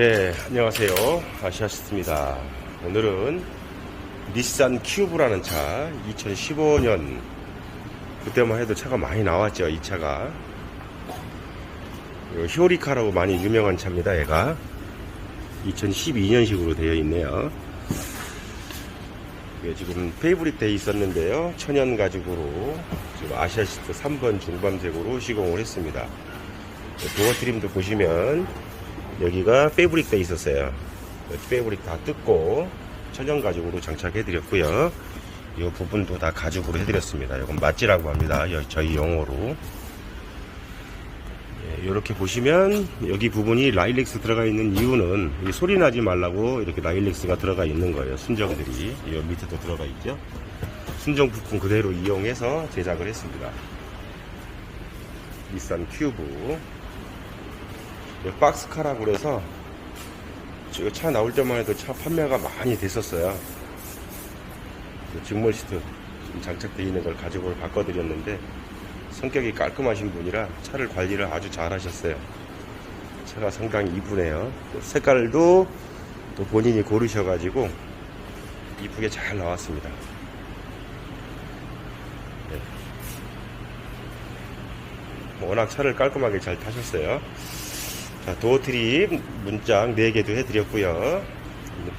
네, 안녕하세요. 아시아시스입니다. 오늘은 닛산 큐브라는 차, 2015년, 그때만 해도 차가 많이 나왔죠, 이 차가. 요 히오리카라고 많이 유명한 차입니다, 얘가. 2012년식으로 되어 있네요. 이게 지금 페이브릭 돼 있었는데요. 천연 가죽으로 지금 아시아시트 3번 중밤색으로 시공을 했습니다. 도어 트림도 보시면 여기가 페이브릭 돼 있었어요. 페이브릭 다 뜯고 천연 가죽으로 장착해 드렸고요. 이 부분도 다 가죽으로 해드렸습니다. 이건 맞지라고 합니다. 여- 저희 용어로. 이렇게 보시면 여기 부분이 라일렉스 들어가 있는 이유는 이 소리 나지 말라고 이렇게 라일렉스가 들어가 있는 거예요. 순정들이 이 밑에도 들어가 있죠. 순정 부품 그대로 이용해서 제작을 했습니다. 닛산 큐브 이 박스카라고 그래서 저차 나올 때만 해도 차 판매가 많이 됐었어요. 그 직물 시트 장착되어 있는 걸 가지고 바꿔드렸는데 성격이 깔끔하신 분이라 차를 관리를 아주 잘 하셨어요. 차가 상당히 이쁘네요. 또 색깔도 또 본인이 고르셔가지고 이쁘게 잘 나왔습니다. 네. 워낙 차를 깔끔하게 잘 타셨어요. 자, 도어 트립 문짝 4개도 해드렸고요.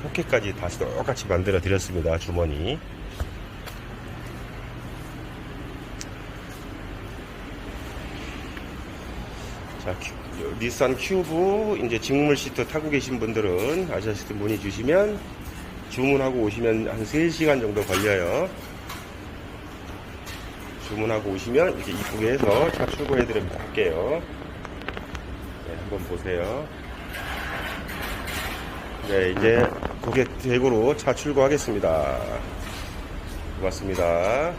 포켓까지 다시 똑같이 만들어 드렸습니다. 주머니. 자, 닛산 큐브 이제 직물 시트 타고 계신 분들은 아시아 시트 문의 주시면 주문하고 오시면 한 3시간 정도 걸려요. 주문하고 오시면 이렇게 이쁘게 해서 차 출고해 드리면 할게요. 네, 한번 보세요. 네, 이제 고객 대구로 차 출고하겠습니다. 고맙습니다.